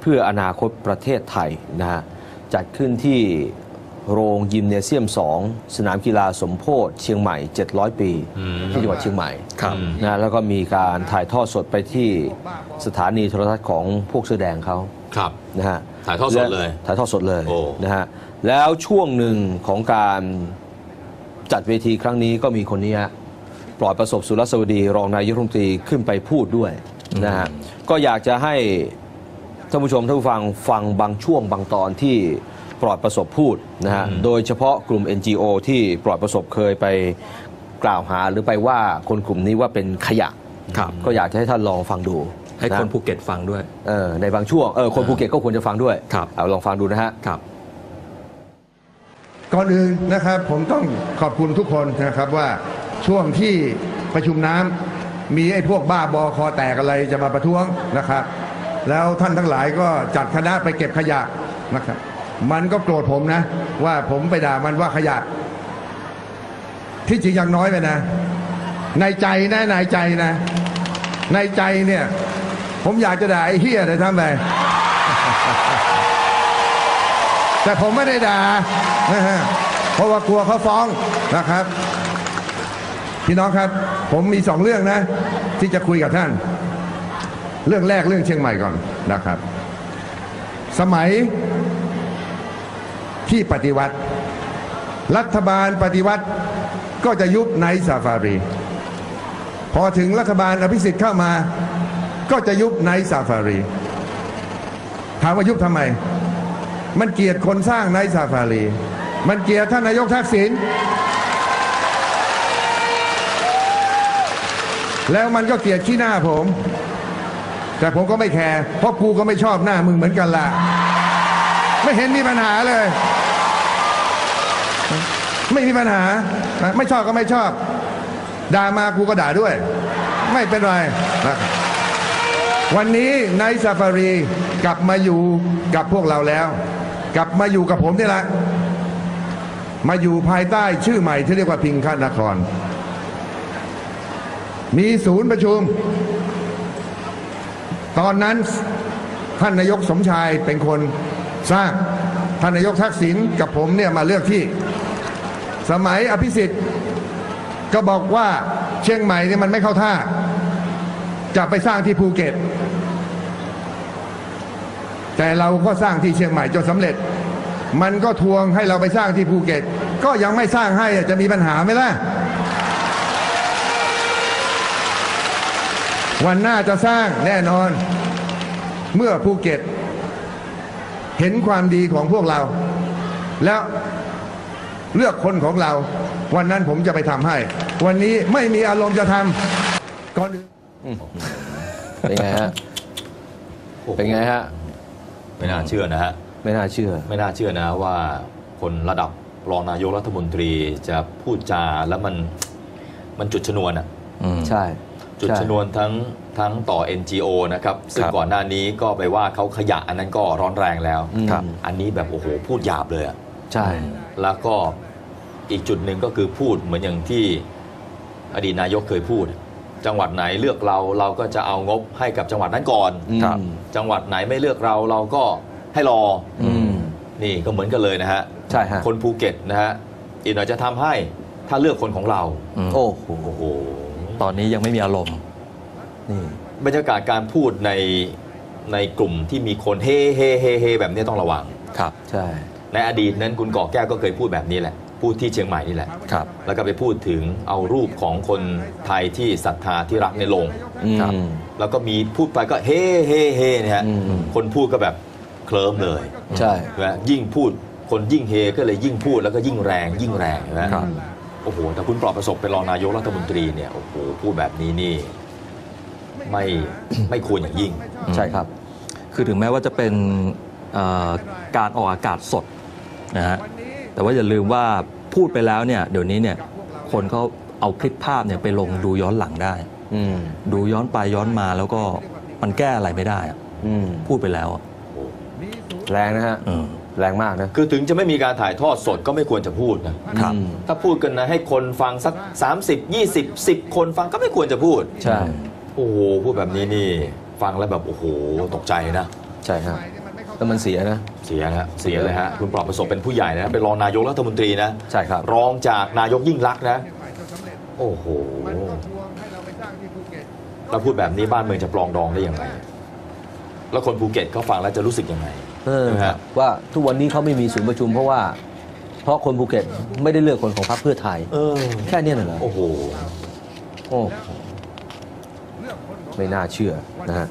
เพื่ออนาคตประเทศไทยนะฮะจัดขึ้นที่โรงยิมเนเซียม 2 สนามกีฬาสมโพธิเชียงใหม่ 700 ปีอืมที่จังหวัดเชียงใหม่ครับนะแล้วก็มีการถ่ายทอดสดไปที่สถานีโทรทัศน์ของพวกเสื้อแดงเขาครับนะฮะถ่ายทอดสดเลยและถ่ายทอดสดเลยโอ้นะฮะแล้วช่วงหนึ่งของการจัดเวทีครั้งนี้ก็มีคนนี้ฮะปลอดประสบสุรสวดี รองนายกรัฐมนตรีขึ้นไปพูดด้วยนะฮะก็อยากจะให้ ท่านผู้ชมท่านผู้ฟังฟังบางช่วงบางตอนที่ปลอดประสบพูดนะฮะโดยเฉพาะกลุ่ม NGO ที่ปลอดประสบเคยไปกล่าวหาหรือไปว่าคนกลุ่มนี้ว่าเป็นขยะครับก็อยากจะให้ท่านลองฟังดูให้คนนะภูเก็ตฟังด้วยเออในบางช่วงเออคนภูเก็ตก็ควรจะฟังด้วยครับเอาลองฟังดูนะฮะครับก่อนอื่นนะครับผมต้องขอบคุณทุกคนนะครับว่าช่วงที่ประชุมน้ำมีไอ้พวกบ้าบอคอแตกอะไรจะมาประท้วงนะครับ แล้วท่านทั้งหลายก็จัดคณะไปเก็บขยะนะครับ มันก็โกรธผมนะ ว่าผมไปด่ามันว่าขยะ ที่จริงอย่างน้อยไปนะ ในใจนะในใจนะ ในใจเนี่ย ผมอยากจะด่าไอ้เฮียเลยทำไปแต่ผมไม่ได้ด่าเพราะว่ากลัวเขาฟ้องนะครับ พี่น้องครับ ผมมีสองเรื่องนะ ที่จะคุยกับท่าน เรื่องแรกเรื่องเชียงใหม่ก่อนนะครับ สมัยที่ปฏิวัติ รัฐบาลปฏิวัติก็จะยุบไนซาฟารี พอถึงรัฐบาลอภิสิทธิ์เข้ามา ก็จะยุบไนซาฟารี ถามว่ายุบทำไม มันเกียดคนสร้างไนซาฟารี มันเกียดท่านนายกทักษิณแล้วมันก็เกลียดขี้หน้าผม แต่ผมก็ไม่แคร์เพราะกูก็ไม่ชอบหน้ามึงเหมือนกันล่ะไม่เห็นมีปัญหาเลย ไม่มีปัญหา ไม่ชอบก็ไม่ชอบด่ามากูก็ด่าด้วย ไม่เป็นไรนะวันนี้ไนท์ซาฟารีกลับมาอยู่กับพวกเราแล้ว กลับมาอยู่กับผมนี่แหละมาอยู่ภายใต้ชื่อใหม่ที่เรียกว่าพิงค์นคร มีศูนย์ประชุม ตอนนั้นท่านนายกสมชายเป็นคนสร้างท่านนายกทักษิณกับผมเนี่ยมาเลือกที่ สมัยอภิสิทธิ์ก็บอกว่าเชียงใหม่เนี่ยมันไม่เข้าท่า จะไปสร้างที่ภูเก็ต แต่เราก็สร้างที่เชียงใหม่จนสำเร็จ มันก็ทวงให้เราไปสร้างที่ภูเก็ต ก็ยังไม่สร้างให้อะจะมีปัญหาไหมล่ะ วันหน้าจะสร้างแน่นอน เมื่อภูเก็ต เห็นความดีของพวกเรา แล้วเลือกคนของเรา วันนั้นผมจะไปทำให้ วันนี้ไม่มีอารมณ์จะทำก่อนอื่นเป็นไงฮะ เป็นไงฮะ ไม่น่าเชื่อนะฮะ ไม่น่าเชื่อ ไม่น่าเชื่อนะว่าคนระดับรองนายกรัฐมนตรีจะพูดจาแล้วมันมันจุดชนวนอะอืมใช่ จุดชนวนทั้งทั้งต่อ NGO นะครับ ซึ่งครับก่อนหน้านี้ก็ไปว่าเขาขยะอันนั้นก็ร้อนแรงแล้ว ครับ อันนี้แบบโอ้โหพูดหยาบเลยอะใช่ แล้วก็อีกจุดหนึ่งก็คือพูดเหมือนอย่างที่อดีตนายกเคยพูด จังหวัดไหนเลือกเราเราก็จะเอางบให้กับจังหวัดนั้นก่อนครับอืมจังหวัดไหนไม่เลือกเราเราก็ให้รอออืม นี่ก็เหมือนกันเลยนะฮะ ใช่ฮะคนภูเก็ตนะฮะอีกหน่อยจะทำให้ถ้าเลือกคนของเรา อืม โอ้โห โอ้โห ตอนนี้ยังไม่มีอารมณ์นี่บรรยากาศการพูดในในกลุ่มที่มีคนเฮ่เฮ่เฮ่เฮ่แบบนี้ต้องระวัง ครับ ใช่ ในอดีตนั้นคุณก่อแก้วก็เคยพูดแบบนี้แหละ พูดที่เชียงใหม่นี่แหละ ครับ แล้วก็ไปพูดถึงเอารูปของคนไทยที่ศรัทธาที่รักในลงครับอืมแล้วก็มีพูดไปก็เฮ่เฮ่เฮ่เนี่ยฮะอืมคนพูดก็แบบเคลิ้มเลย ใช่นะยิ่งพูดคนยิ่งเฮก็เลยยิ่งพูดแล้วก็ยิ่งแรงยิ่งแรงนะครับ โอ้โหแต่คุณปลอบประสบเป็นรองนายกรัฐมนตรีเนี่ยโอ้โหพูดแบบนี้นี่ไม่ไม่ควรอย่างยิ่ง ใช่ครับ คือถึงแม้ว่าจะเป็นเอ่อการออกอากาศสดนะฮะแต่ว่าอย่าลืมว่าพูดไปแล้วเนี่ยเดี๋ยวนี้เนี่ยคนเขาเอาคลิปภาพเนี่ยไปลงดูย้อนหลังได้อืมดูย้อนไปย้อนมาแล้วก็มันแก้อะไรไม่ได้อะอืมพูดไปแล้วอะแรงนะฮะอืม แรงมากนะ คือถึงจะไม่มีการถ่ายทอดสดก็ไม่ควรจะพูดนะ ครับอืมถ้าพูดกันนะให้คนฟังสัก 30 20 10 คนฟังก็ไม่ควรจะพูด ใช่ โอ้โหพูดแบบนี้นี่ฟังแล้วแบบโอ้โหตกใจนะ ใช่ฮะแล้วมันเสียนะ เสียนะเสียเลยฮะคุณปลอดประสบเป็นผู้ใหญ่นะเป็นรองนายกรัฐมนตรีนะใช่ครับ รองจากนายกยิ่งรักษณ์นะ โอ้โหแล้วพูดแบบนี้บ้านเมืองจะปลองดองได้ยังไง แล้วคนภูเก็ตเขาฟังแล้วจะรู้สึกยังไง เออใช่ไหมฮะว่าทุกวันนี้เขาไม่มีศูนย์ประชุมเพราะว่า เพราะคนภูเก็ตไม่ได้เลือกคนของพรรคเพื่อไทย เออ แค่เนี้น่ะเหรอโอ้โห โอ้ไม่น่าเชื่อนะฮะ